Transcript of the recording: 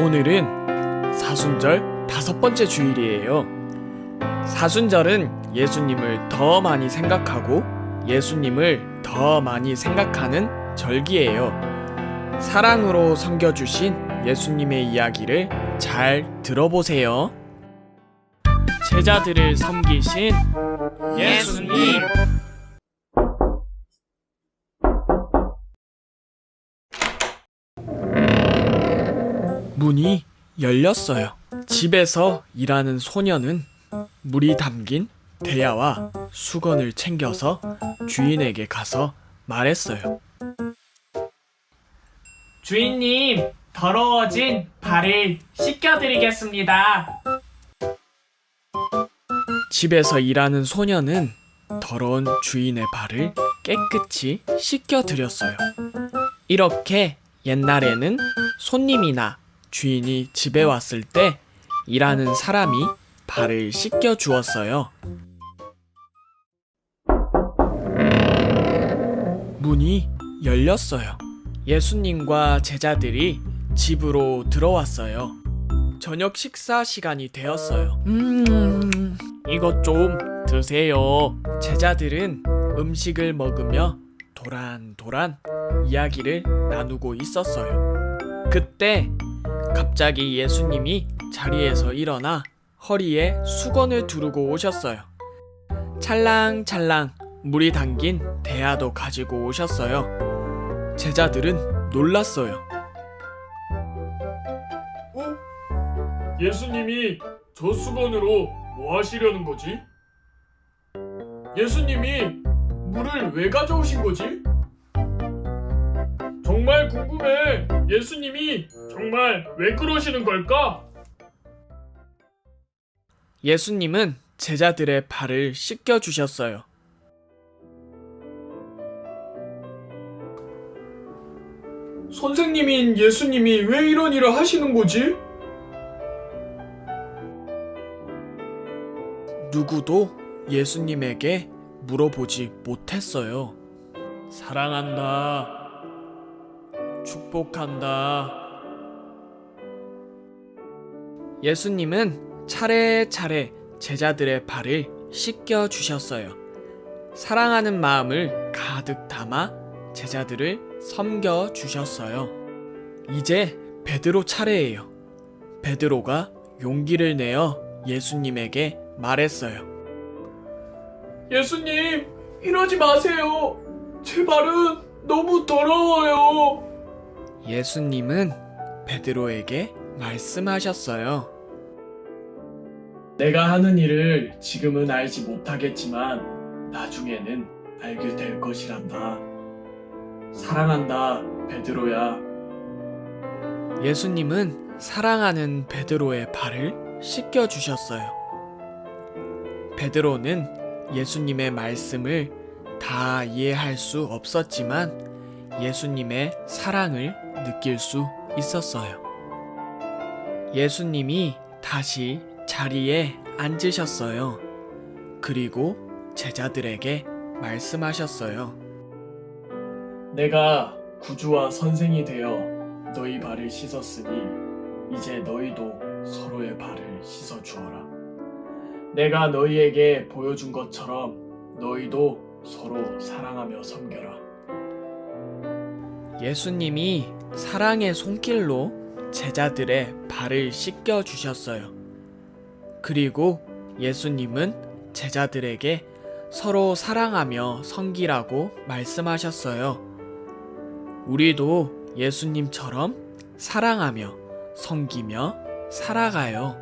오늘은 사순절 다섯 번째 주일이에요. 사순절은 예수님을 더 많이 생각하고 예수님을 더 많이 생각하는 절기예요. 사랑으로 섬겨주신 예수님의 이야기를 잘 들어보세요. 제자들을 섬기신 예수님. 문이 열렸어요. 집에서 일하는 소녀는 물이 담긴 대야와 수건을 챙겨서 주인에게 가서 말했어요. 주인님, 더러워진 발을 씻겨드리겠습니다. 집에서 일하는 소녀는 더러운 주인의 발을 깨끗이 씻겨 드렸어요. 이렇게 옛날에는 손님이나 주인이 집에 왔을 때 일하는 사람이 발을 씻겨 주었어요. 문이 열렸어요. 예수님과 제자들이 집으로 들어왔어요. 저녁 식사 시간이 되었어요. 음, 이것 좀 드세요. 제자들은 음식을 먹으며 도란도란 이야기를 나누고 있었어요. 그때 갑자기 예수님이 자리에서 일어나 허리에 수건을 두르고 오셨어요. 찰랑찰랑 물이 담긴 대야도 가지고 오셨어요. 제자들은 놀랐어요. 어? 예수님이 저 수건으로 뭐 하시려는 거지? 예수님이 물을 왜 가져오신 거지? 정말 궁금해. 예수님이 정말 왜 그러시는 걸까? 예수님은 제자들의 발을 씻겨 주셨어요. 선생님인 예수님이 왜 이런 일을 하시는 거지? 누구도 예수님에게 물어보지 못했어요. 사랑한다. 축복한다. 예수님은 차례차례 제자들의 발을 씻겨 주셨어요. 사랑하는 마음을 가득 담아 제자들을 섬겨 주셨어요. 이제 베드로 차례예요. 베드로가 용기를 내어 예수님에게 말했어요. 예수님, 이러지 마세요. 제 발은 너무 더러워요. 예수님은 베드로에게 말씀하셨어요. 내가 하는 일을 지금은 알지 못하겠지만 나중에는 알게 될 것이란다. 사랑한다, 베드로야. 예수님은 사랑하는 베드로의 발을 씻겨 주셨어요. 베드로는 예수님의 말씀을 다 이해할 수 없었지만 예수님의 사랑을 느낄 수 있었어요. 예수님이 다시 자리에 앉으셨어요. 그리고 제자들에게 말씀하셨어요. 내가 구주와 선생이 되어 너희 발을 씻었으니 이제 너희도 서로의 발을 씻어 주어라. 내가 너희에게 보여준 것처럼 너희도 서로 사랑하며 섬겨라. 예수님이 사랑의 손길로 제자들의 발을 씻겨 주셨어요. 그리고 예수님은 제자들에게 서로 사랑하며 섬기라고 말씀하셨어요. 우리도 예수님처럼 사랑하며 섬기며 살아가요.